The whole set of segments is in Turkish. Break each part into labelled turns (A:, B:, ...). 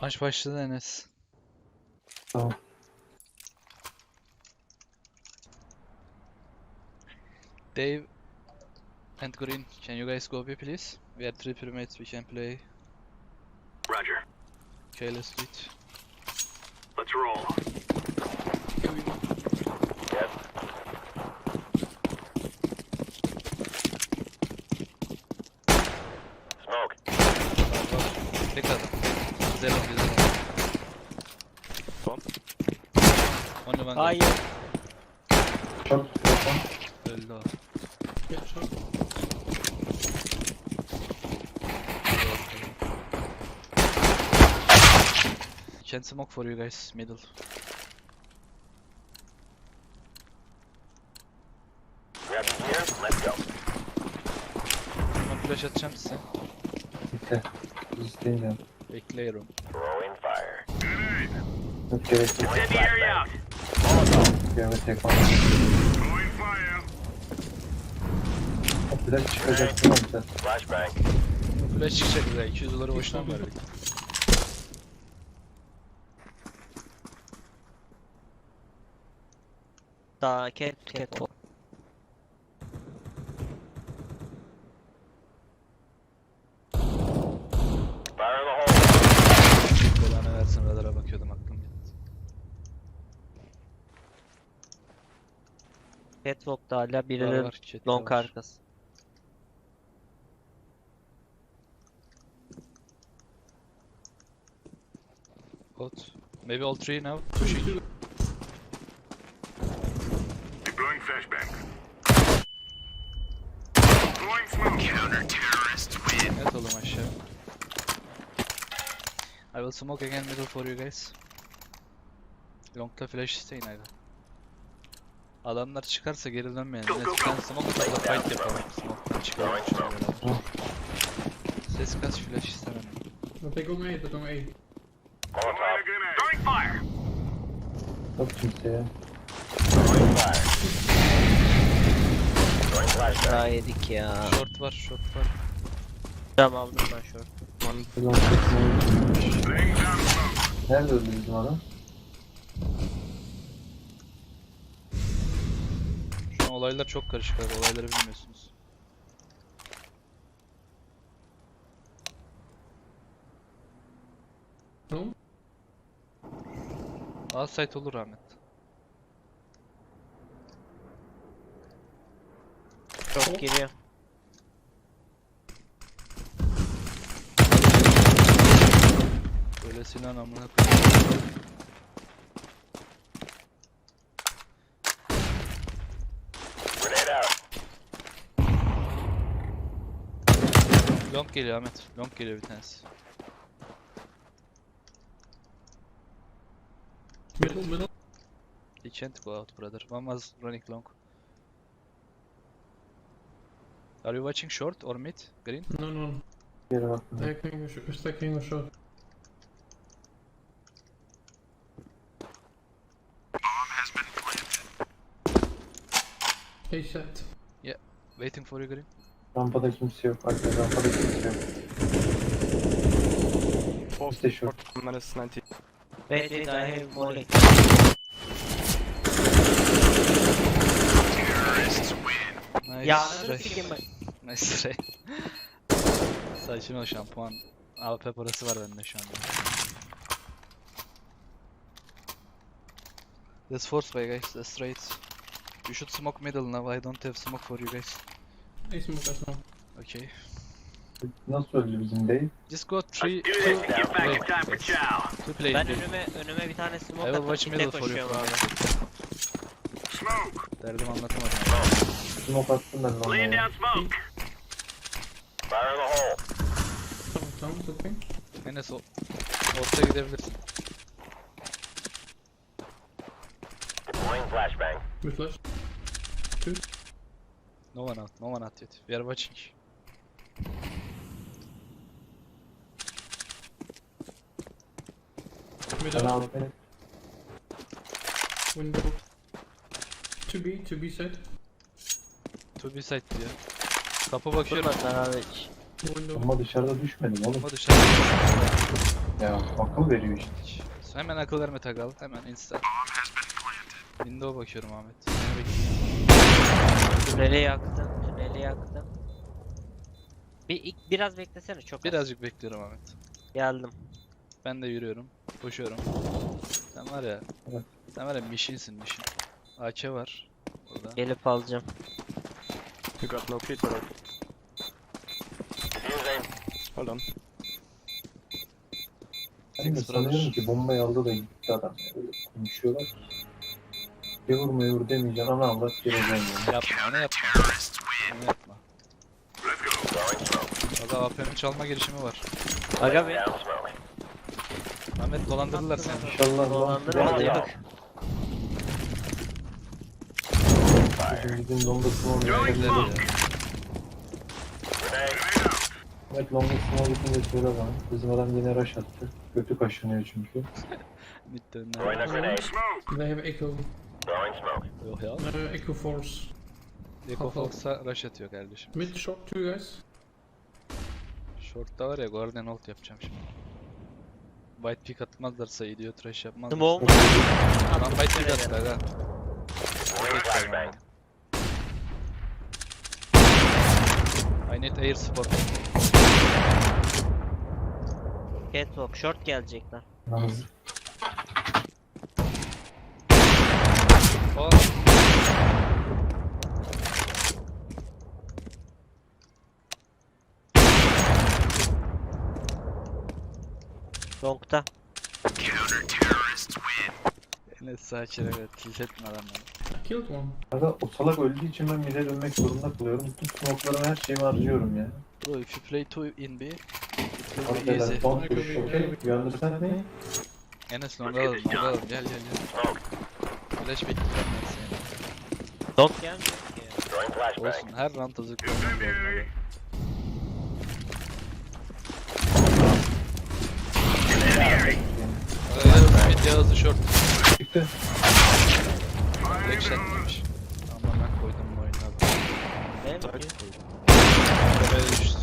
A: Maç başladı Enes.
B: Tamam.
A: Dave and Green, can you guys go B please? We are three primates, we can play.
C: Roger.
A: Okay, let's do it.
C: Let's roll. Smoke.
A: Tek adam. Zero, zero.
C: Bomb.
A: One
D: Hayır.
B: Çok.
A: Öldü o. Can smoke for you guys, middle.
C: Grab the gear. Let's go.
A: Ben flash atacağım size.
B: Bitti. Biz isteyeceğim.
A: Bekliyorum.
C: Throwing fire.
B: Yok gerek yok.
C: Out.
B: Telefon.
C: Throwing fire.
B: Biraz çıkacaksın ama bize.
C: Flashbang.
A: Flash çıkacak güzel. 200 doları boşuna mı verdik?
D: Daha cat cat o.
C: Fire in the hole.
A: Belanı versin radara bakıyordum aklım gitti.
D: Catwalk'ta hala
A: Var
D: birileri
A: var, chat'te
D: long
A: var.
D: arkası.
A: Out. Maybe all three now. Pushing.
C: Deploying flashbang. Throwing smoke. Counter terrorists win.
A: Evet oğlum aşağı. I will smoke again middle for you guys. Long'da flash isteyin hadi. Adamlar çıkarsa geri dönmeyin.
C: Go,
A: Yine
C: go,
A: sen
C: go.
A: smoke da fight yapalım. Smoke'dan çıkalım. Ses kas flash istemem.
E: Dat ik ook mee, dat ook mee.
C: Molotov. Throwing fire. Fire. Throwing flashbang.
D: Daha yedik ya.
A: Short var, short var.
D: Tamam aldım ben short.
C: Smoke.
B: Nerede öldü bizim adam?
A: Olaylar çok karışık abi. Olayları bilmiyorsunuz.
E: Waarom?
A: A site olur Ahmet.
D: Çok giriyor.
A: Böyle silah amına koyayım.
C: Grenade out.
A: Long geliyor Ahmet. Long geliyor bir tanesi.
E: Middle, middle.
A: He can't go out brother. One was running long. Are you watching short or mid? Green?
E: No, no.
B: Geri bakma.
E: Ik ging Hey set.
A: Waiting for you Green.
B: Rampada kimse yok. Arkada rampada kimse yok. İşte şu.
F: minus 90.
D: Wait wait I have molly.
A: Nice
D: Ya ben.
A: Nice try. Sakin ol şampuan. AWP parası var bende şu anda. Let's force way guys, let's straight. You should smoke middle now, I don't have smoke for you guys.
E: Hey smoke, I smoke.
A: Okay.
B: Nasıl öldü bizim değil?
A: Just go three, two,
C: this to get back in
A: play. Two play,
D: Ben önüme önüme bir tane
A: I
D: smoke
A: will
D: atıp
A: watch
D: kitle
A: middle for you.
D: koşuyorum abi.
C: Smoke.
A: Derdim anlatamadım.
B: Smoke attım ben de
C: Laying
B: ona.
C: down smoke. Fire in the hole.
E: Someone sound something.
A: Enes o ortaya gidebilirsin.
C: Deploying flashbang.
E: With flash.
A: No one out, no one out yet. We are watching.
E: Middle. Window. To be, to be set.
A: To be side diyor. Kapı bakıyorum.
D: Durmadılar abi hiç.
E: Window.
B: Ama dışarıda düşmedim oğlum.
A: Ama dışarı
B: Ya akıl veriyor işte.
A: Hemen akıl verme Tagal. Hemen insta. Window bakıyorum Ahmet. Bekliyorum.
D: Tüneli yaktın. Tüneli yaktın. Bir ilk- biraz beklesene çok az.
A: Birazcık bekliyorum Ahmet.
D: Geldim.
A: Ben de yürüyorum. Koşuyorum. Sen var ya.
B: Evet.
A: Sen var ya missionsin mission. AK var. Burada.
D: Gelip alacağım.
F: You got no kit, but
C: Defusing.
F: hold on.
B: Ben de
A: Six
B: sanıyorum ki bombayı aldı da gitti adam. Öyle konuşuyorlar. Yavur mevur demeyeceksin ana avrat gireceğim yani.
A: Yapma onu yapma. Onu yapma. Valla APM çalma girişimi var.
D: Aga be.
A: Ahmet dolandırdılar seni.
B: İnşallah lan.
D: Dolandırmadı
B: Ya,
D: yok.
B: Bizim bizim longa small
A: Bekler
B: yerleri.
A: ya.
C: Grenade.
B: Evet longa small bitince söyle bana. Bizim adam yine rush attı. Götü kaşınıyor çünkü.
A: Bitti önler.
C: grenade.
E: They have echo.
C: Throwing smoke.
A: Yok ya.
E: Uh, echo force.
A: Eko Fox'a rush atıyor kardeşim.
E: Mid short, two guys.
A: Short'ta var ya Guardian ult yapacağım şimdi. White pick atmazlarsa iyi diyor trash yapmazlar.
D: Smoke.
A: Lan white pick attı aga.
C: Throwing flashbang.
A: I need air spot.
D: Catwalk. Short gelecekler.
B: Yalnız
A: Oh.
D: Long'da.
A: Enes sakin evet tilt etme adamları.
E: I killed one.
B: Aga o salak öldüğü için ben mid'e dönmek zorunda kalıyorum. Bütün smoke'larımı her şeyimi harcıyorum ya.
A: Bro if you play two in B, it will be
B: Arkadaşlar
A: easy.
B: You understand me?
A: Enes longa alalım, longa alalım. Gel gel gel. Flash bekliyorum ben seni.
D: Long gelmiyor ki.
A: Olsun her round hazırlanmam lazım.
B: Yani.
A: Öyle mid hızlı short.
B: Çıktı.
A: Tek shot demiş. Aman ben koydum bu oyuna.
D: Değil mi?
A: Tepeye düştü.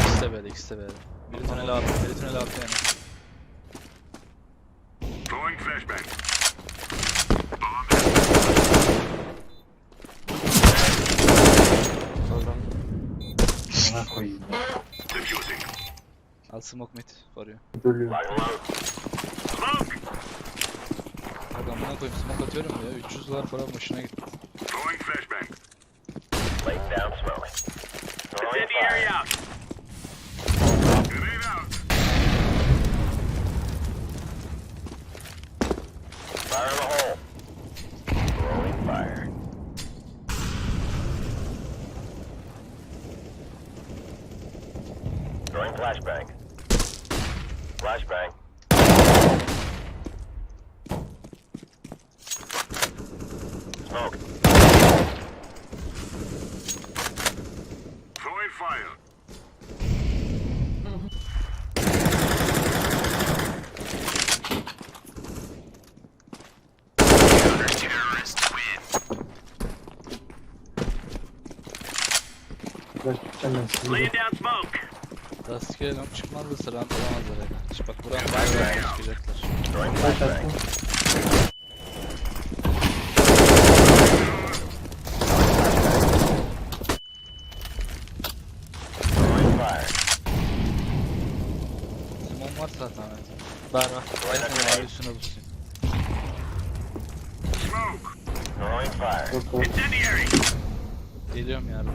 A: İkisi de B'de, ikisi de B'de. Biri tünel attı, biri tünel attı yani.
C: Throwing flashbang.
F: Hold on.
B: Bana koyayım ya.
C: Defusing.
A: Al smoke mid for you.
B: Bölüyor.
A: Adam buna koyayım smoke atıyorum ya. 300 dolar para boşuna gitti.
C: Throwing flashbang. Laying down smoke. Throwing fire. out. Grenade out. Fire in the hole. Throwing fire. Throwing flashbang. Flashbang. Smoke. Throwing fire.
B: Biraz tutacağım ben sizi.
C: down smoke.
A: Rastgele long çıkmaz da sıra alamazlar yani. Çık bak buran var ya çıkacaklar.
C: Throwing
B: Flash
C: flashbang.
B: attım.
C: Throwing fire.
A: Simon var zaten evet.
D: Var var.
C: Throwing a
A: Ben de
C: grenade.
A: üstüne busayım.
C: Smoke. Throwing fire.
B: Yok yok.
C: Incendiary.
A: Geliyorum yardım.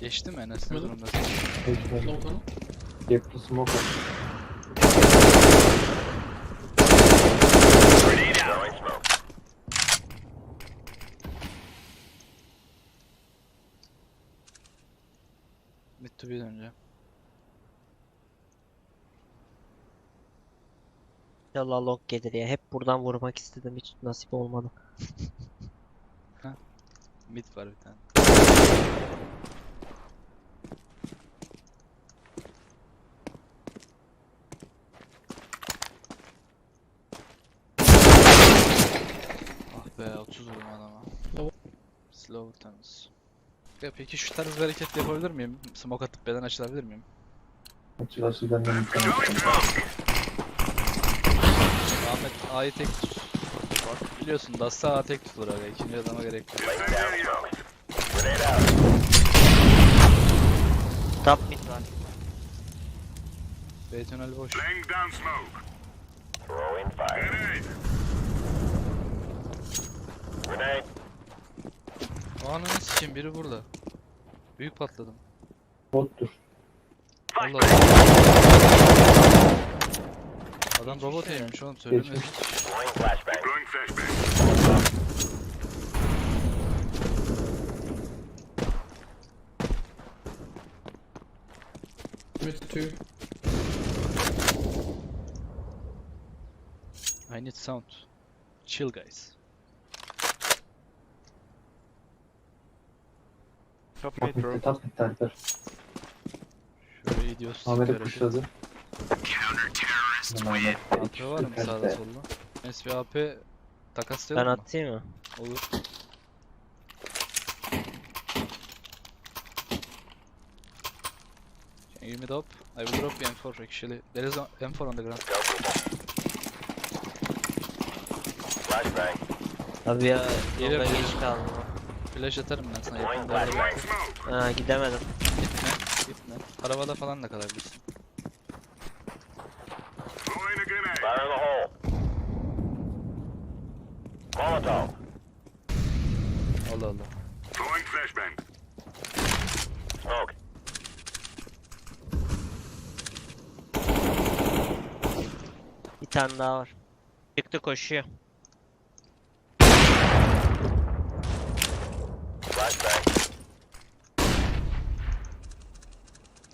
A: Geçti mi Enes ne durumdasın?
E: Low tunnel.
B: Yaptı smoke
C: smoke.
A: Mid to B döneceğim.
D: İnşallah long gelir ya. Hep buradan vurmak istedim. Hiç nasip olmadı.
A: Mid var bir tane. Ah be 30 vurdum adama.
E: Slow.
A: Temiz. Ya peki şu tarz bir hareket yapabilir miyim? Smoke atıp beden açılabilir miyim?
B: Açılası benden mükemmel.
A: Ahmet A'yı tek tut. Bak biliyorsun Dasta A tek tutulur aga. İkinci adama gerek yok.
D: Top mid var.
A: B tünel boş.
C: Laying down smoke. Throwing fire. Grenade. Grenade.
A: Ananı sikeyim biri burada. Büyük patladım.
B: Bottur.
A: Allah. Adam robot yemiş oğlum
C: flashbang.
E: Mid.
A: I need sound. Chill guys.
F: Top mid, bro.
B: top bitti Alper.
A: Şöyle gidiyoruz.
B: Ahmet'e. Ahmet
A: AP var mı sağda solda? Enes bir AP
D: Ben
A: takaslayalım mı?
D: atayım mı?
A: Olur. Can you the up? I will drop you M4 actually. There is a M4 on the ground.
D: Abi ya yolda
A: geliyor.
D: geç kaldım.
A: Flash atarım ben sana yakında.
D: Ha gidemedim.
A: Gitme, gitme. Arabada falan da kalabilirsin.
C: Grenade. Fire in the hole. Molotov.
A: Allah Allah.
C: Throwing flashbang. Smoke.
D: Bir tane daha var. Çıktı koşuyor.
C: Flashbang.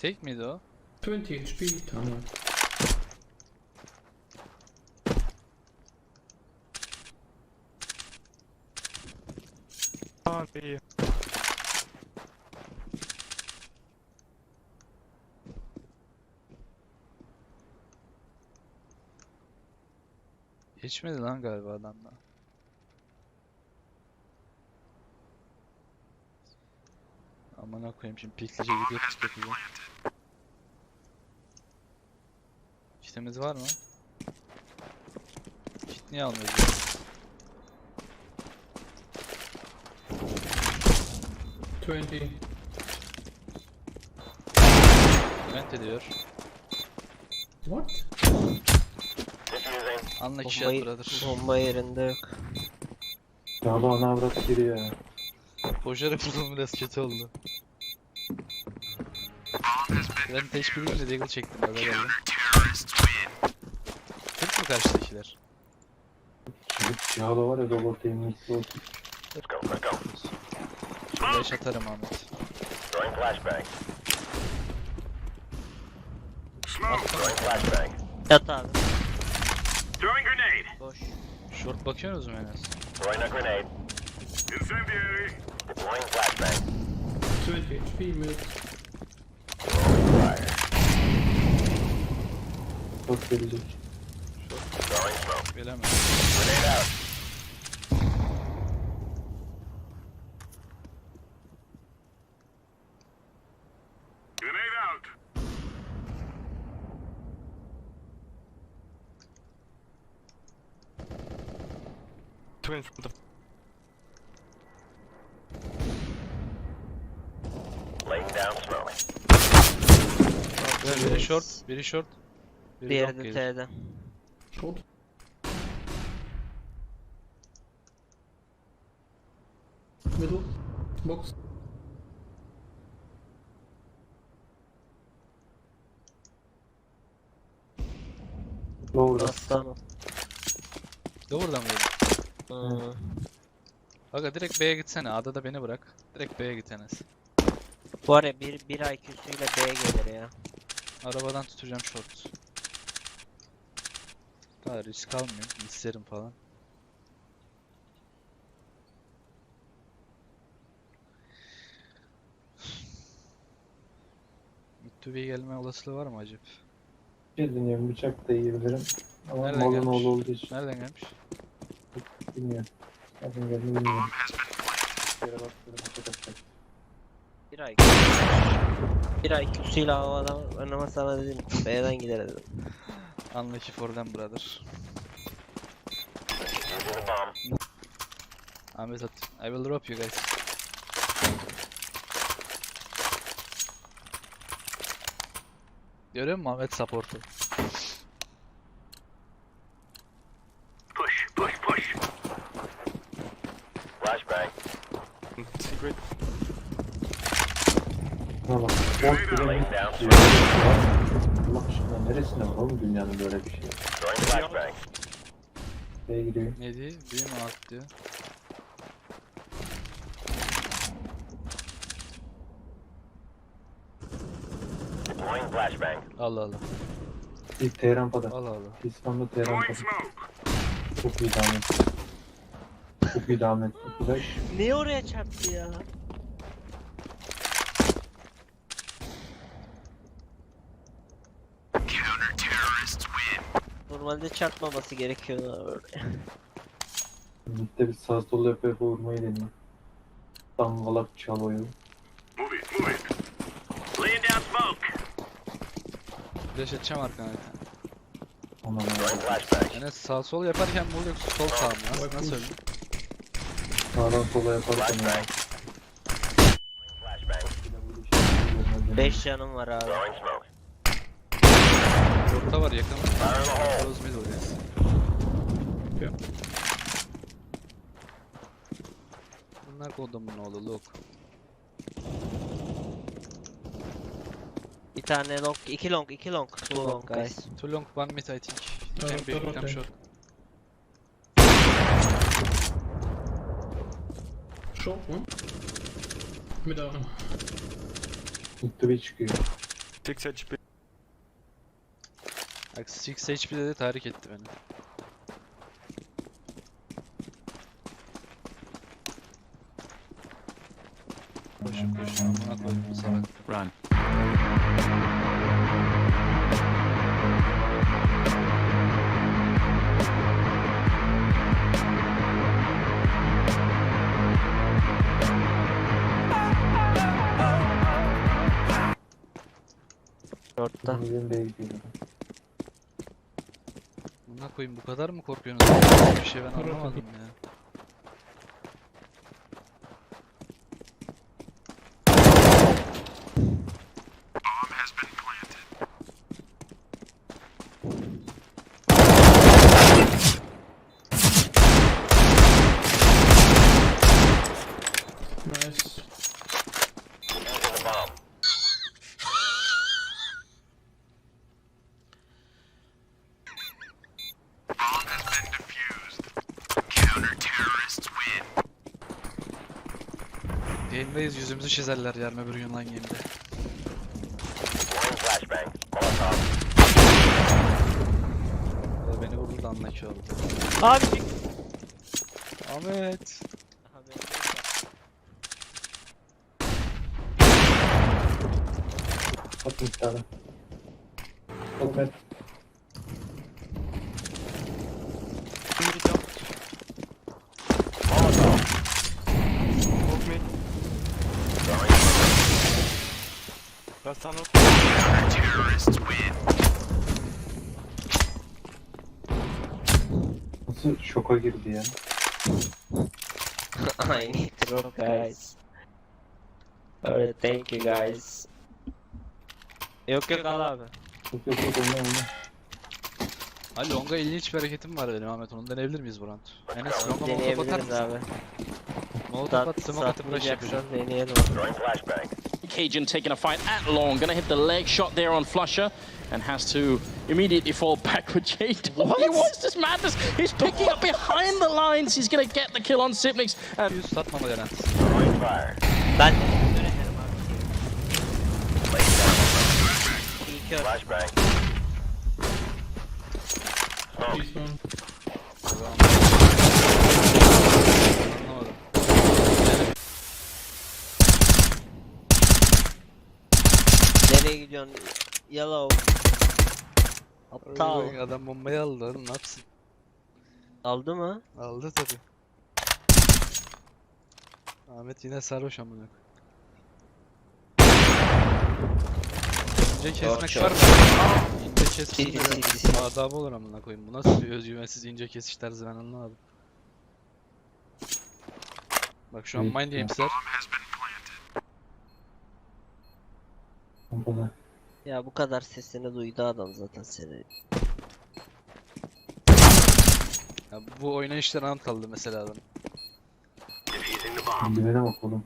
A: Take miydi o?
E: 20 HP tunnel.
F: Ah, B.
A: Geçmedi lan galiba adamla. Aman koyayım şimdi piklice gidiyor pik yapıyor. Kitimiz var mı? Kit niye almıyoruz ya?
E: Twenty.
A: Vent ediyor.
E: What?
A: Anla kişi
D: Bombayı,
A: brother.
D: bomba yerinde yok.
B: Ya da ana avrat giriyor ya.
A: Koşarak vurdum biraz kötü oldu. Ben teşbihimle deagle çektim gaza geldim. Türk mü karşıdakiler?
B: Şimdi Cihalo var ya robot eminlikli olsun.
C: Let's go. Let's go.
A: Flash atarım Ahmet.
C: Throwing flashbang. Smoke. Throwing flashbang.
D: Yat abi.
C: Throwing grenade.
D: Boş.
A: Short bakıyorsunuz mu Enes?
C: Throwing a grenade. Incendiary. Deploying flashbang.
E: 20 HP mid.
C: Throwing fire.
B: Çok gelecek.
A: Bilemem.
C: Out.
F: Twin front of
C: Laying down smoke.
A: Biri short, biri short. Biri
D: Diğeri
A: long
D: de
A: gelir.
D: T'de.
E: Short. Middle. Box.
D: Aslanım.
A: Doğrudan?
D: Hmm.
A: Aga direkt B'ye gitsene. A'da da beni bırak. Direkt B'ye git Enes.
D: Bu araya bir, bir IQ'suyla B gelir ya.
A: Arabadan tutacağım short. Daha risk almıyorum. İsterim falan. B gelme olasılığı var mı acaba?
B: Bir dinliyorum bıçak da yiyebilirim. Ama
A: Nereden
B: malın
A: gelmiş?
B: oğlu olduğu için
A: Nereden gelmiş?
B: bilmiyorum. Nereden geldiğini bilmiyorum. Yere bak, yere bak, bak, bak.
D: ay. Bir ay küsüyle havada oynama sana dedim. B'den gider dedim.
A: Unlucky for them brother. Ahmet at. I will drop you guys. Görüyor musun Ahmet support'u?
C: Push, push, push. Flashbang.
F: Secret.
B: Buna bak. Bot bile
C: Laying
B: mi
C: down
B: diyor? Allah var oğlum dünyanın böyle bir şey? Neye gidiyor?
A: Ne diyor? Bir mi alt diyor? Allah Allah.
B: İlk Tehran pada.
A: Allah Allah.
B: İslam'da Tehran pada. Çok iyi devam et. Çok iyi devam et.
D: Niye oraya çarptı ya? Normalde çarpmaması gerekiyordu böyle.
B: Mid'de bir sağ sol yapa yapa vurmayı deniyor. Dangalak çalıyor.
C: Move it, move it. Laying down smoke.
A: Flash edeceğim arkana bir tane.
B: Aman Allah'ım.
C: flashbang.
A: Yani sağ sol yaparken bu yoksa sol sağ mı? Nasıl, nasıl öyle?
B: Sağdan sola yaparken ya.
C: Flashbang. Flashbang.
D: 5 canım var abi.
C: Throwing smoke.
A: Orta var yakın. Close middle guys.
E: Yeah.
A: Bunlar kodumun oğlu look.
D: Bir tane long, iki long, iki long. Two long guys.
A: Too long one mid I think. Can be
E: double
A: come
E: tank.
A: short.
E: Short one. Mid down.
B: Mid'de bir çıkıyor.
F: 6 HP.
A: Bak 6 HP'de de tahrik etti beni. Koşun koşun amına koydum bu salak.
F: Run.
D: Short'ta.
B: Bizim B'ye.
A: Koyayım bu kadar mı korkuyorsunuz? Bir şey ben anlamadım ya.
E: Nice.
C: Using the bomb.
A: Yayındayız yüzümüzü çizerler yarın öbür gün lan game'de. Beni vurdu da anlaki oldu.
D: Abi
A: Ahmet.
B: At miktarı. Oğlum et.
C: Molotov.
F: Smoke me.
C: Throwing
F: Last tunnel.
B: Nasıl şoka girdi ya?
D: I need to go guys. Alright, thank you guys. Yok yok al abi.
B: Yok yok yok oyna oyna.
A: Ha longa ilginç bir hareketim var benim Ahmet onu deneyebilir miyiz bu round? Enes longa molotof atar
D: Deneyebiliriz
A: mısın?
D: abi.
A: Molotof at smoke atıp rush yapacağım.
D: deneyelim.
C: Throwing flashbang.
G: Cajun taking a fight at long, gonna hit the leg shot there on Flusher, and has to immediately fall back with Jade. What? What's this madness? He's picking up behind the lines. He's gonna get the kill on Sipnix. And
A: 100 satmama Levent.
C: Throwing fire.
D: Ben de öğrenirim abi.
C: Laying down.
D: İyi kör.
C: Flashbang. Smoke.
D: Nereye gidiyorsun? Yellow. Aptal.
A: Oy, Adam bombayı aldı oğlum ne yapsın?
D: Aldı mı?
A: Aldı tabi. Ahmet yine sarhoş amına. İnce kesmek var mı? İnce kesmek adabı olur amına koyayım. Bu nasıl bir özgüvensiz ince kesiş tarzı ben anlamadım. Bak şu an mind games'ler.
B: Pompalı.
D: Ya bu kadar sesini duydu adam zaten seni.
A: Ya bu oynayışlar an kaldı mesela adam.
B: Eldivene bak oğlum.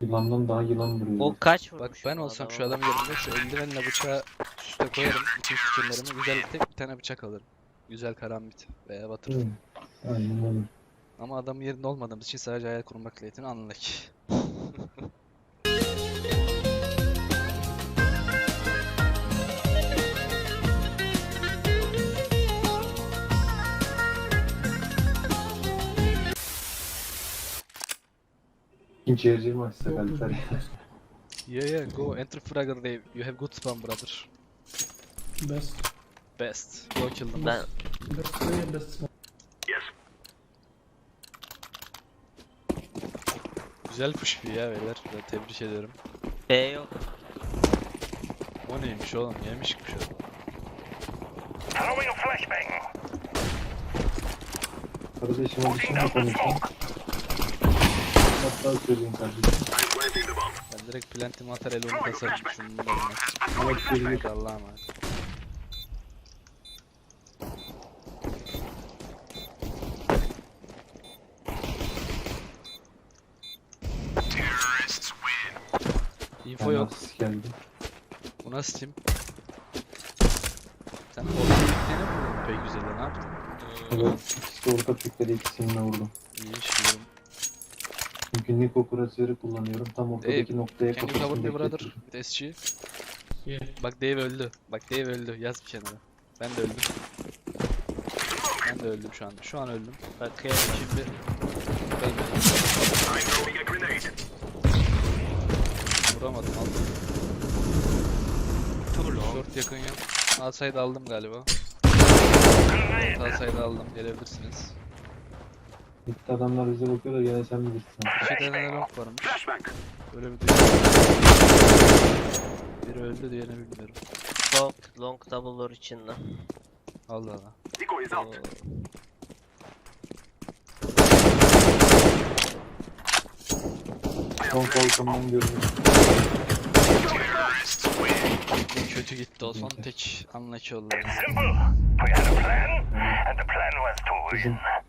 B: Yılandan daha yılan duruyor.
D: O kaç
A: Bak
D: vurmuş
A: ben
D: bu
A: olsam
D: adam
A: şu
D: ama?
A: adam yerinde şu eldivenle bıçağı üste koyarım. Bütün skilllerimi güzel tek bir tane bıçak alırım. Güzel karambit veya batır.
B: Hı. Aynen öyle.
A: Ama adam yerinde olmadığımız için sadece hayal kurmakla yetin anlık.
B: Mi açsak Alper?
A: Yeah yeah go enter fragger Dave. You have good spam brother.
E: Best.
A: Best. Go kill them.
D: Ben
E: Best player, best smoke.
C: Yes.
A: Güzel push bir ya beyler. Ben tebrik ederim.
D: B yok.
A: O neymiş oğlum? Yemiş ki şu an.
C: Throwing a flashbang.
B: Kardeşim hadi şimdi konuşalım. Hatta söyleyeyim kardeşim.
A: Ben direkt plantimi atar el onu kasarım. Şunu da.
B: Ama söyleyeyim.
A: Haydi Allah'a emanet. Info yok.
B: geldi.
A: Bu nasıl team? Sen orta gittiğine mi vurdun pek güzel ne yaptın?
B: Evet. İkisi orta pikleri ikisini de vurdum.
A: İyi iş biliyorum.
B: Çünkü Niko kuratörü kullanıyorum. Tam ortadaki noktaya
A: Can you
B: kafasını
A: cover me brother? With SG.
E: Yeah.
A: Bak Dave öldü. Bak Dave öldü. Yaz bir kenara. Ben de öldüm. Ben de öldüm şu an. Şu an öldüm.
D: Bakıyorum.
A: Şimdi ölmedim. Vuramadım aldım. Short yakın yok. Alsaydı aldım galiba. Alsaydı aldım. Gelebilirsiniz.
B: Gitti adamlar bize bakıyor da gene sen bilirsin.
A: İki tane long varmış.
C: Flashbang.
A: Öyle bir dünya. Biri öldü diğerini bilmiyorum.
D: Long, long double door içinde.
A: Allah Allah.
C: Decoy is out.
B: Son kalkandan görünüyor.
A: Kötü gitti o son tek anlaki oldu.
C: Simple. We had a plan, and the plan was to
B: Bizim
C: win.